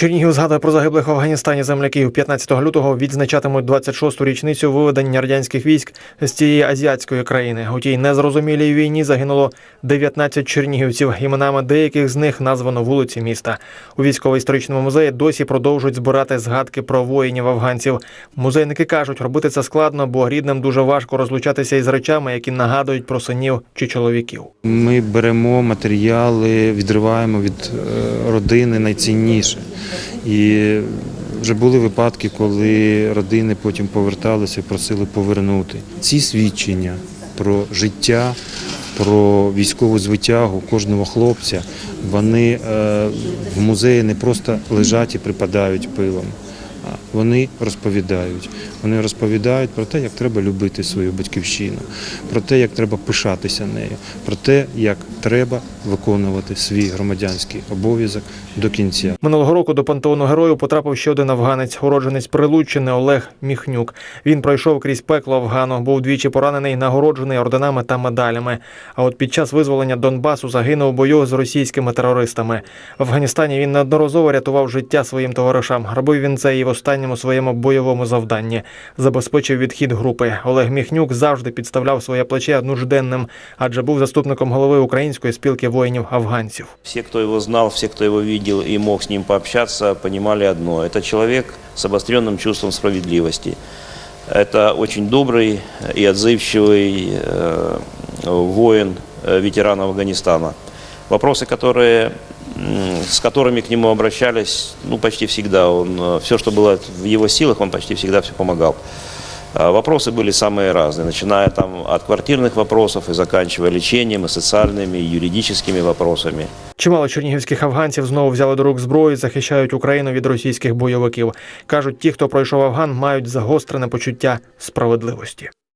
Чернігів згадує про загиблих в Афганістані земляків. 15 лютого відзначатимуть 26-ту річницю виведення радянських військ з цієї азіатської країни. У тій незрозумілій війні загинуло 19 чернігівців. Іменами деяких з них названо вулиці міста. У військово-історичному музеї досі продовжують збирати згадки про воїнів афганців. Музейники кажуть, робити це складно, бо рідним дуже важко розлучатися із речами, які нагадують про синів чи чоловіків. Ми беремо матеріали, відриваємо від е, родини найцінніше. І вже були випадки, коли родини потім поверталися і просили повернути. Ці свідчення про життя, про військову звитягу кожного хлопця, вони е, в музеї не просто лежать і припадають пилом. Вони розповідають. Вони розповідають про те, як треба любити свою батьківщину, про те, як треба пишатися нею, про те, як треба виконувати свій громадянський обов'язок до кінця. Минулого року до пантеону героїв потрапив ще один афганець, уродженець Прилуччини Олег Міхнюк. Він пройшов крізь пекло Афгану, був двічі поранений, нагороджений орденами та медалями. А от під час визволення Донбасу загинув у бою з російськими терористами. В Афганістані він неодноразово рятував життя своїм товаришам. Робив він це і в останньому своєму бойовому завданні. Забезпечив відхід групи. Олег Міхнюк завжди підставляв своє плече нужденним, адже був заступником голови української спілки воїнів афганців. Все, кто его знал, все, кто его видел и мог с ним пообщаться, понимали одно. Это человек с обостренным чувством справедливости. Это очень добрый и отзывчивый э, воин, э, ветеран Афганистана. Вопросы, которые, м, с которыми к нему обращались, ну, почти всегда, он, все, что было в его силах, он почти всегда все помогал. А Вопросы были самые разные, начиная там от квартирных вопросов и заканчивая лечением, и социальными, и юридическими вопросами. Чимало чернігівських афганців знову взяли до рук зброю, і захищають Україну від російських бойовиків. кажуть, ті, хто пройшов Афган, мають загострене почуття справедливості.